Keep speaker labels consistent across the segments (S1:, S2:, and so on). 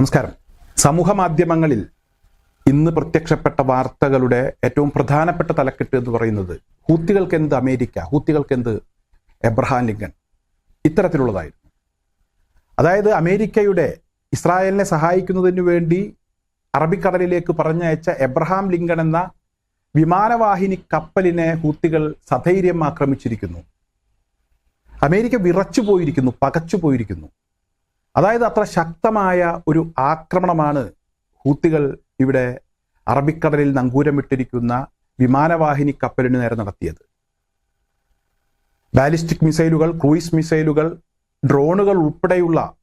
S1: നമസ്കാരം. സമൂഹ മാധ്യമങ്ങളിൽ ഇന്ന് പ്രത്യക്ഷപ്പെട്ട വാർത്തകളുടെ ഏറ്റവും പ്രധാനപ്പെട്ട തലക്കെട്ട് എന്ന് പറയുന്നത് ഹൂത്തികൾക്ക് എന്ത് അമേരിക്ക ഹൂത്തികൾക്ക് എന്ത് എബ്രഹാം ലിങ്കൻ? ഇത്തരത്തിലുള്ളതായിരുന്നു. അതായത് അമേരിക്കയുടെ ഇസ്രായേലിനെ സഹായിക്കുന്നതിന് വേണ്ടി അറബിക്കടലിലേക്ക് പറഞ്ഞയച്ച എബ്രഹാം ലിങ്കൺ എന്ന വിമാനവാഹിനി കപ്പലിനെ ഹൂത്തികൾ സധൈര്യം ആക്രമിച്ചിരിക്കുന്നു. അമേരിക്ക വിറച്ചു പോയിരിക്കുന്നു പകച്ചു പോയിരിക്കുന്നു അതായത് അത്ര ശക്തമായ ഒരു ആക്രമണമാണ് ഹൂത്തികൾ ഇവിടെ അറബിക്കടലിൽ നങ്കൂരമിട്ടിരിക്കുന്ന വിമാനവാഹിനി കപ്പലിന് നേരെ നടത്തിയത്. ബാലിസ്റ്റിക് മിസൈലുകൾ ക്രൂയിസ് മിസൈലുകൾ ഡ്രോണുകൾ ഉൾപ്പെടെയുള്ള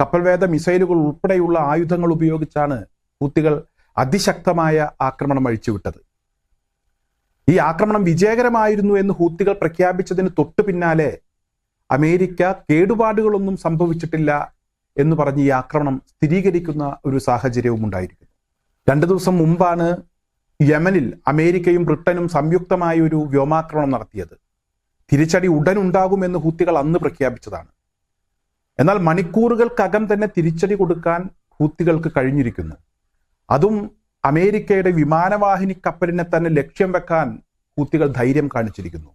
S1: കപ്പൽവേദ മിസൈലുകൾ ഉൾപ്പെടെയുള്ള ആയുധങ്ങൾ ഉപയോഗിച്ചാണ് ഹൂത്തികൾ അതിശക്തമായ ആക്രമണം അഴിച്ചുവിട്ടത്. ഈ ആക്രമണം വിജയകരമായിരുന്നു എന്ന് ഹൂത്തികൾ പ്രഖ്യാപിച്ചതിന് തൊട്ടു പിന്നാലെ അമേരിക്ക കേടുപാടുകളൊന്നും സംഭവിച്ചിട്ടില്ല എന്ന് പറഞ്ഞ് ഈ ആക്രമണം സ്ഥിരീകരിക്കുന്ന ഒരു സാഹചര്യവും ഉണ്ടായിരിക്കുന്നു രണ്ടു ദിവസം മുമ്പാണ് യമനിൽ അമേരിക്കയും ബ്രിട്ടനും സംയുക്തമായ ഒരു വ്യോമാക്രമണം നടത്തിയത്. തിരിച്ചടി ഉടൻ ഉണ്ടാകുമെന്ന് ഹൂത്തികൾ അന്ന് പ്രഖ്യാപിച്ചതാണ്. എന്നാൽ മണിക്കൂറുകൾക്കകം തന്നെ തിരിച്ചടി കൊടുക്കാൻ ഹൂത്തികൾക്ക് കഴിഞ്ഞിരിക്കുന്നു. അതും അമേരിക്കയുടെ വിമാനവാഹിനി കപ്പലിനെ തന്നെ ലക്ഷ്യം വെക്കാൻ ഹൂത്തികൾ ധൈര്യം കാണിച്ചിരിക്കുന്നു.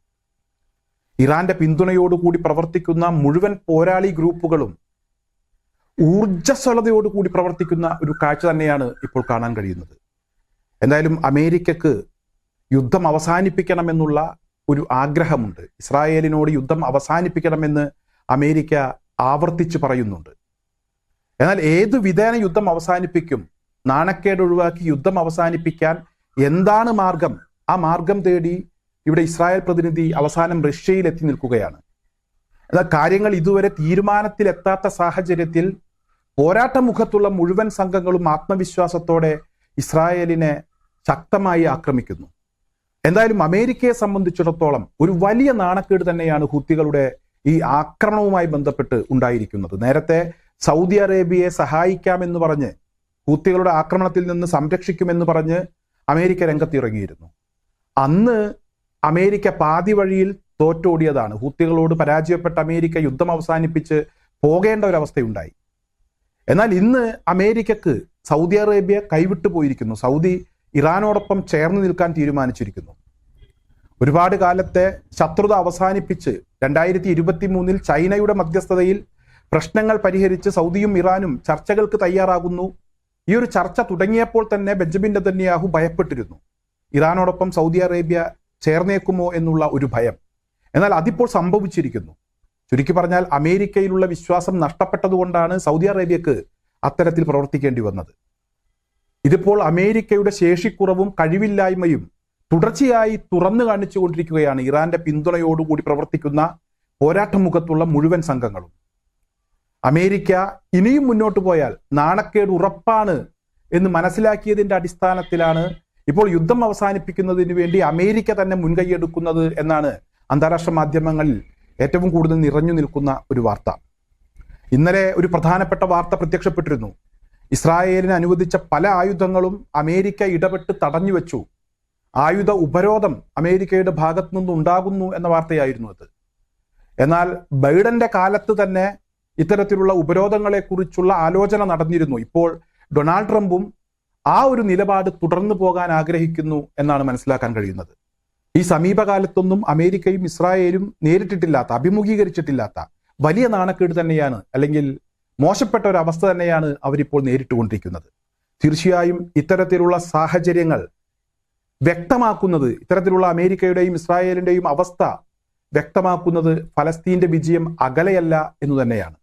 S1: ഇറാന്റെ പിന്തുണയോടുകൂടി പ്രവർത്തിക്കുന്ന മുഴുവൻ പോരാളി ഗ്രൂപ്പുകളും ഊർജസ്വലതയോടുകൂടി പ്രവർത്തിക്കുന്ന ഒരു കാഴ്ച തന്നെയാണ് ഇപ്പോൾ കാണാൻ കഴിയുന്നത്. എന്തായാലും അമേരിക്കക്ക് യുദ്ധം അവസാനിപ്പിക്കണമെന്നുള്ള ഒരു ആഗ്രഹമുണ്ട്. ഇസ്രായേലിനോട് യുദ്ധം അവസാനിപ്പിക്കണമെന്ന് അമേരിക്ക ആവർത്തിച്ച് പറയുന്നുണ്ട്. എന്നാൽ ഏത് വിധേന യുദ്ധം അവസാനിപ്പിക്കും? നാണക്കേട് ഒഴിവാക്കി യുദ്ധം അവസാനിപ്പിക്കാൻ എന്താണ് മാർഗം? ആ മാർഗം തേടി ഇവിടെ ഇസ്രായേൽ പ്രതിനിധി അവസാനം റഷ്യയിൽ എത്തി നിൽക്കുകയാണ്. എന്നാൽ കാര്യങ്ങൾ ഇതുവരെ തീരുമാനത്തിലെത്താത്ത സാഹചര്യത്തിൽ പോരാട്ട മുഖത്തുള്ള മുഴുവൻ സംഘങ്ങളും ആത്മവിശ്വാസത്തോടെ ഇസ്രായേലിനെ ശക്തമായി ആക്രമിക്കുന്നു. എന്തായാലും അമേരിക്കയെ സംബന്ധിച്ചിടത്തോളം ഒരു വലിയ നാണക്കേട് തന്നെയാണ് ഹുത്തികളുടെ ഈ ആക്രമണവുമായി ബന്ധപ്പെട്ട് ഉണ്ടായിരിക്കുന്നത്. നേരത്തെ സൗദി അറേബ്യയെ സഹായിക്കാമെന്ന് പറഞ്ഞ് ഹൂത്തികളുടെ ആക്രമണത്തിൽ നിന്ന് സംരക്ഷിക്കുമെന്ന് പറഞ്ഞ് അമേരിക്ക രംഗത്തിറങ്ങിയിരുന്നു. അന്ന് അമേരിക്ക പാതി വഴിയിൽ തോറ്റോടിയതാണ്. ഹൂത്തികളോട് പരാജയപ്പെട്ട അമേരിക്ക യുദ്ധം അവസാനിപ്പിച്ച് പോകേണ്ട ഒരവസ്ഥയുണ്ടായി എന്നാൽ ഇന്ന് അമേരിക്കക്ക് സൗദി അറേബ്യ കൈവിട്ടു പോയിരിക്കുന്നു. സൗദി ഇറാനോടൊപ്പം ചേർന്ന് നിൽക്കാൻ തീരുമാനിച്ചിരിക്കുന്നു. ഒരുപാട് കാലത്തെ ശത്രുത അവസാനിപ്പിച്ച് രണ്ടായിരത്തി ഇരുപത്തി മൂന്നിൽ ചൈനയുടെ മധ്യസ്ഥതയിൽ പ്രശ്നങ്ങൾ പരിഹരിച്ച് സൗദിയും ഇറാനും ചർച്ചകൾക്ക് തയ്യാറാകുന്നു. ഈ ഒരു ചർച്ച തുടങ്ങിയപ്പോൾ തന്നെ ബെഞ്ചമിൻ നെതന്യാഹു ഭയപ്പെട്ടിരുന്നു. ഇറാനോടൊപ്പം സൗദി അറേബ്യ ചേർന്നേക്കുമോ എന്നുള്ള ഒരു ഭയം. എന്നാൽ അതിപ്പോൾ സംഭവിച്ചിരിക്കുന്നു. ചുരുക്കി പറഞ്ഞാൽ അമേരിക്കയിലുള്ള വിശ്വാസം നഷ്ടപ്പെട്ടതുകൊണ്ടാണ് സൗദി അറേബ്യക്ക് അത്തരത്തിൽ പ്രവർത്തിക്കേണ്ടി വന്നത്. ഇതിപ്പോൾ അമേരിക്കയുടെ ശേഷിക്കുറവും കഴിവില്ലായ്മയും തുടർച്ചയായി തുറന്നു കാണിച്ചുകൊണ്ടിരിക്കുകയാണ് ഇറാന്റെ പിന്തുണയോടുകൂടി പ്രവർത്തിക്കുന്ന പോരാട്ട മുഖത്തുള്ള മുഴുവൻ സംഘങ്ങളും. അമേരിക്ക ഇനിയും മുന്നോട്ട് പോയാൽ നാണക്കേട് ഉറപ്പാണ് എന്ന് മനസ്സിലാക്കിയതിന്റെ അടിസ്ഥാനത്തിലാണ് ഇപ്പോൾ യുദ്ധം അവസാനിപ്പിക്കുന്നതിന് വേണ്ടി അമേരിക്ക തന്നെ മുൻകൈയെടുക്കുന്നത് എന്നാണ് അന്താരാഷ്ട്ര മാധ്യമങ്ങളിൽ ഏറ്റവും കൂടുതൽ നിറഞ്ഞു നിൽക്കുന്ന ഒരു വാർത്ത. ഇന്നലെ ഒരു പ്രധാനപ്പെട്ട വാർത്ത പ്രത്യക്ഷപ്പെട്ടിരുന്നു. ഇസ്രായേലിന് അനുവദിച്ച പല ആയുധങ്ങളും അമേരിക്ക ഇടപെട്ട് തടഞ്ഞു വെച്ചു. ആയുധ ഉപരോധം അമേരിക്കയുടെ ഭാഗത്തു നിന്ന് ഉണ്ടാകുന്നു എന്ന വാർത്തയായിരുന്നു അത്. എന്നാൽ ബൈഡന്റെ കാലത്ത് തന്നെ ഇത്തരത്തിലുള്ള ഉപരോധങ്ങളെക്കുറിച്ചുള്ള ആലോചന നടന്നിരുന്നു. ഇപ്പോൾ ഡൊണാൾഡ് ട്രംപും ആ ഒരു നിലപാട് തുടർന്നു പോകാൻ ആഗ്രഹിക്കുന്നു എന്നാണ് മനസ്സിലാക്കാൻ കഴിയുന്നത്. ഈ സമീപകാലത്തൊന്നും അമേരിക്കയും ഇസ്രായേലും നേരിട്ടിട്ടില്ലാത്ത അഭിമുഖീകരിച്ചിട്ടില്ലാത്ത വലിയ നാണക്കേട് തന്നെയാണ് അല്ലെങ്കിൽ മോശപ്പെട്ട ഒരു അവസ്ഥ തന്നെയാണ് അവരിപ്പോൾ നേരിട്ടുകൊണ്ടിരിക്കുന്നത്. തീർച്ചയായും ഇത്തരത്തിലുള്ള സാഹചര്യങ്ങൾ വ്യക്തമാക്കുന്നത് ഇത്തരത്തിലുള്ള അമേരിക്കയുടെയും ഇസ്രായേലിന്റെയും അവസ്ഥ വ്യക്തമാക്കുന്നത് ഫലസ്തീന്റെ വിജയം അകലെയല്ല എന്ന് തന്നെയാണ്.